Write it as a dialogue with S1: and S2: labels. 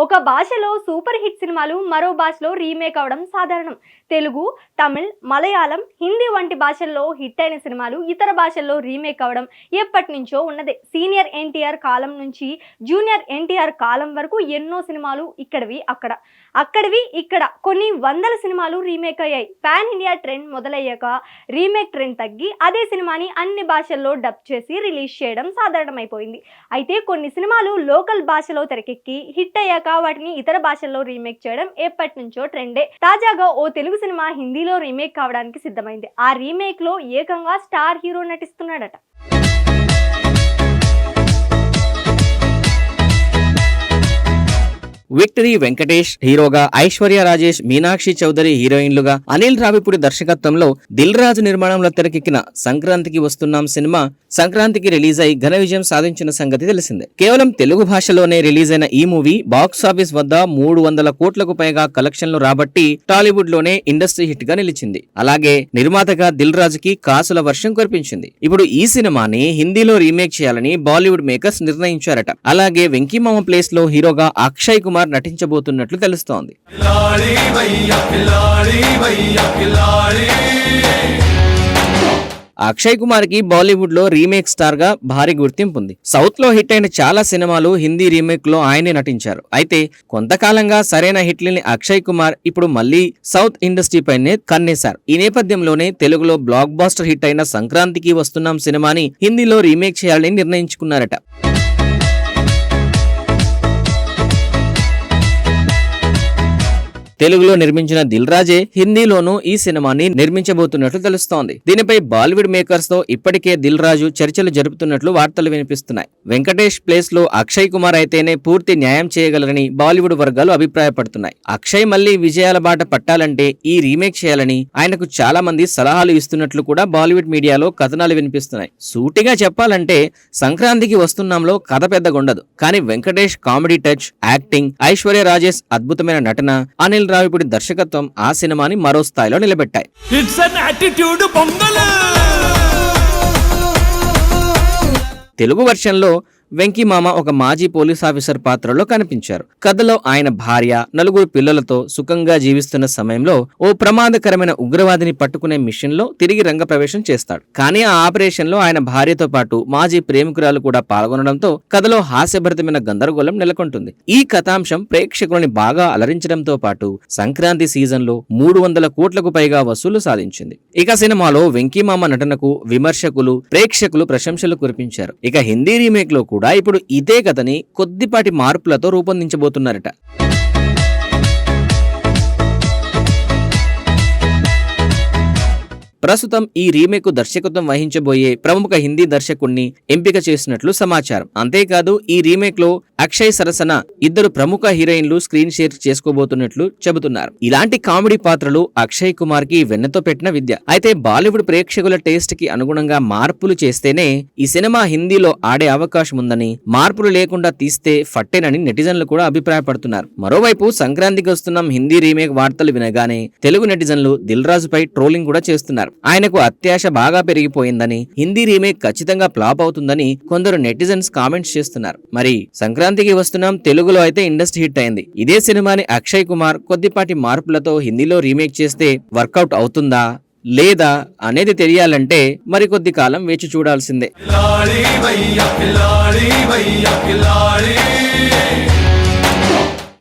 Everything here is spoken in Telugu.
S1: ఒక భాషలో సూపర్ హిట్ సినిమాలు మరో భాషలో రీమేక్ అవడం సాధారణం. తెలుగు తమిళ్ మలయాళం హిందీ వంటి భాషల్లో హిట్ అయిన సినిమాలు ఇతర భాషల్లో రీమేక్ అవడం ఎప్పటి నుంచో ఉన్నదే. సీనియర్ ఎన్టీఆర్ కాలం నుంచి జూనియర్ ఎన్టీఆర్ కాలం వరకు ఎన్నో సినిమాలు ఇక్కడవి అక్కడ. అక్కడివి ఇక్కడ కొన్ని వందల సినిమాలు రీమేక్ అయ్యాయి. పాన్ ఇండియా ట్రెండ్ మొదలయ్యాక రీమేక్ ట్రెండ్ తగ్గి అదే సినిమాని అన్ని భాషల్లో డబ్ చేసి రిలీజ్ చేయడం సాధారణమైపోయింది. అయితే కొన్ని సినిమాలు లోకల్ భాషలో తెరకెక్కి హిట్ అయ్యాక వాటిని ఇతర భాషల్లో రీమేక్ చేయడం ఎప్పటి నుంచో ట్రెండే. తాజాగా ఓ తెలుగు సినిమా హిందీలో రీమేక్ కావడానికి సిద్ధమైంది. ఆ రీమేక్లో ఏకంగా స్టార్ హీరో నటిస్తున్నాడట.
S2: విక్టరీ వెంకటేష్ హీరోగా ఐశ్వర్య రాజేష్ మీనాక్షి చౌదరి హీరోయిన్లుగా అనిల్ రావిపూడి దర్శకత్వంలో దిల్ రాజు నిర్మాణంలో తెరకెక్కిన సంక్రాంతికి వస్తున్నాం సినిమా. సంక్రాంతికి రిలీజ్ అయి ఘన విజయం సాధించిన సంగతి తెలిసిందే. కేవలం తెలుగు భాషలోనే రిలీజ్ అయిన ఈ మూవీ బాక్స్ ఆఫీస్ వద్ద మూడు వందల కోట్లకు పైగా కలెక్షన్లు రాబట్టి టాలీవుడ్లోనే ఇండస్ట్రీ హిట్గా నిలిచింది. అలాగే నిర్మాతగా దిల్ రాజుకి కాసుల వర్షం కురిపించింది. ఇప్పుడు ఈ సినిమాని హిందీలో రీమేక్ చేయాలని బాలీవుడ్ మేకర్స్ నిర్ణయించారట. అలాగే వెంకీమామ ప్లేస్లో హీరోగా అక్షయ్ కుమార్ కుమార్ నటించబోతున్నట్లు తెలుస్తోంది. అక్షయ్ కుమార్కి బాలీవుడ్లో రీమేక్ స్టార్గా భారీ గుర్తింపు ఉంది సౌత్లో హిట్ అయిన చాలా సినిమాలు హిందీ రీమేక్లో ఆయనే నటించారు. అయితే కొంతకాలంగా సరైన హిట్ లేని అక్షయ్ కుమార్ ఇప్పుడు మళ్ళీ సౌత్ ఇండస్ట్రీ పైనే కన్నేశారు. ఈ నేపథ్యంలోనే తెలుగులో బ్లాక్ బాస్టర్ హిట్ అయిన సంక్రాంతికి వస్తున్నాం సినిమాని హిందీలో రీమేక్ చేయాలని నిర్ణయించుకున్నారట. తెలుగులో నిర్మించిన దిల్ రాజే హిందీలోనూ ఈ సినిమాని నిర్మించబోతున్నట్లు తెలుస్తోంది. దీనిపై బాలీవుడ్ మేకర్స్తో ఇప్పటికే దిల్ రాజు చర్చలు జరుపుతున్నట్లు వార్తలు వినిపిస్తున్నాయి. వెంకటేష్ ప్లేస్లో అక్షయ్ కుమార్ అయితేనే పూర్తి న్యాయం చేయగలరని బాలీవుడ్ వర్గాలు అభిప్రాయపడుతున్నాయి. అక్షయ్ మళ్ళీ విజయాల బాట పట్టాలంటే ఈ రీమేక్ చేయాలని ఆయనకు చాలా మంది సలహాలు ఇస్తున్నట్లు కూడా బాలీవుడ్ మీడియాలో కథనాలు వినిపిస్తున్నాయి. సూటిగా చెప్పాలంటే సంక్రాంతికి వస్తున్నాంలో కథ పెద్దగుండదు. కానీ Venkatesh comedy touch acting Aishwarya Rajesh అద్భుతమైన నటన అనిల్ రావిపూడి దర్శకత్వం ఆ సినిమాని మరో స్థాయిలో నిలబెట్టాయి. తెలుగు వెర్షన్లో వెంకీమామ ఒక మాజీ పోలీస్ ఆఫీసర్ పాత్రలో కనిపించారు. కథలో ఆయన భార్య నలుగురు పిల్లలతో సుఖంగా జీవిస్తున్న సమయంలో ఓ ప్రమాదకరమైన ఉగ్రవాదిని పట్టుకునే మిషన్లో తిరిగి రంగప్రవేశం చేస్తాడు. కానీ ఆ ఆపరేషన్లో ఆయన భార్యతో పాటు మాజీ ప్రేమికురాలు కూడా పాల్గొనడంతో కథలో హాస్యభరితమైన గందరగోళం నెలకొంటుంది. ఈ కథాంశం ప్రేక్షకులని బాగా అలరించడంతో పాటు సంక్రాంతి సీజన్లో మూడు వందల కోట్లకు పైగా వసూలు సాధించింది. ఇక సినిమాలో వెంకీమామ నటనకు విమర్శకులు ప్రేక్షకులు ప్రశంసలు కురిపించారు. ఇక హిందీ రీమేక్లో కూడా ఇప్పుడు ఇదే కథని కొద్దిపాటి మార్పులతో రూపొందించబోతున్నారట. ప్రస్తుతం ఈ రీమేక్కు దర్శకత్వం వహించబోయే ప్రముఖ హిందీ దర్శకుణ్ణి ఎంపిక చేసినట్లు సమాచారం. అంతేకాదు ఈ రీమేక్లో అక్షయ్ సరసన ఇద్దరు ప్రముఖ హీరోయిన్లు స్క్రీన్ షేర్ చేసుకోబోతున్నట్లు చెబుతున్నారు. ఇలాంటి కామెడీ పాత్రలు అక్షయ్ కుమార్కి వెన్నతో పెట్టిన విద్య. అయితే బాలీవుడ్ ప్రేక్షకుల టేస్ట్కి అనుగుణంగా మార్పులు చేస్తేనే ఈ సినిమా హిందీలో ఆడే అవకాశం ఉందని మార్పులు లేకుండా తీస్తే ఫట్టేనని నెటిజన్లు కూడా అభిప్రాయపడుతున్నారు. మరోవైపు సంక్రాంతికి వస్తున్న హిందీ రీమేక్ వార్తలు వినగానే తెలుగు నెటిజన్లు దిల్ రాజుపై ట్రోలింగ్ కూడా చేస్తున్నారు. ఆయనకు అత్యాశ బాగా పెరిగిపోయిందని హిందీ రీమేక్ ఖచ్చితంగా ఫ్లాప్ అవుతుందని కొందరు నెటిజన్స్ కామెంట్స్ చేస్తున్నారు. మరి సంక్రాంతికి వస్తున్నాం తెలుగులో అయితే ఇండస్ట్రీ హిట్ అయింది. ఇదే సినిమాని అక్షయ్ కుమార్ కొద్దిపాటి మార్పులతో హిందీలో రీమేక్ చేస్తే వర్కౌట్ అవుతుందా లేదా అనేది తెలియాలంటే మరికొద్ది కాలం వేచి చూడాల్సిందే.